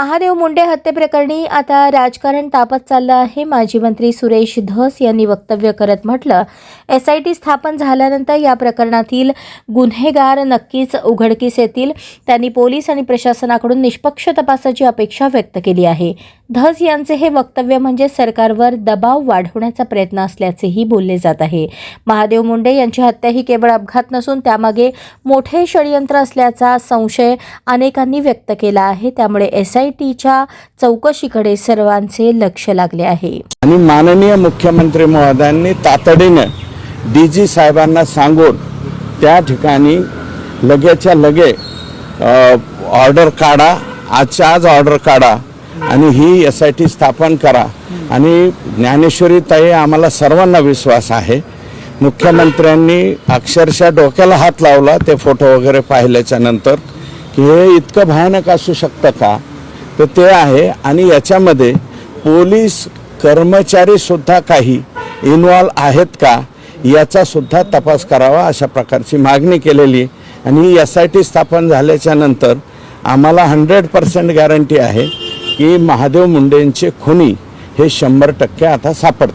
महादेव मुंडे हत्येप्रकरणी आता राजकारण तापत चाललं आहे. माजी मंत्री सुरेश धस यांनी वक्तव्य करत म्हटलं एस आय टी स्थापन झाल्यानंतर या प्रकरणातील गुन्हेगार नक्कीच उघडकीस येतील. त्यांनी पोलीस आणि प्रशासनाकडून निष्पक्ष तपासाची अपेक्षा व्यक्त केली आहे. धस यांचे हे वक्तव्य म्हणजे सरकारवर दबाव वाढवण्याचा प्रयत्न असल्याचेही बोलले जात आहे. महादेव मुंडे यांची हत्या ही केवळ अपघात नसून त्यामागे मोठे षडयंत्र असल्याचा संशय अनेकांनी व्यक्त केला आहे. त्यामुळे एस आय टीच्या चौकशीकडे सर्वांचे लक्ष लागले आहे. आणि माननीय मुख्यमंत्री महोदयांनी तातडीनं डी जी साहेबांना सांगून त्या ठिकाणी लगेच्या लगे ऑर्डर काढा आजच्या आज ऑर्डर काढा आणि ही एस आय टी स्थापन करा. आणि ज्ञानेश्वरी ताई आम्हाला सर्वांना विश्वास आहे. मुख्यमंत्र्यांनी अक्षरशः डोक्याला हात लावला ते फोटो वगैरे पाहिल्याच्या नंतर की हे इतकं भयानक असू शकतं का? तर ते आहे. आणि याच्यामध्ये पोलीस कर्मचारीसुद्धा काही इन्वॉल्व आहेत का? याचासुद्धा तपास करावा अशा प्रकारची मागणी केलेली आणि ही एस आय टी स्थापन झाल्याच्यानंतर आम्हाला हंड्रेड पर्सेंट गॅरंटी आहे. की महादेव मुंडेंचे खुनी हे शंभर टक्के आता सापडतात.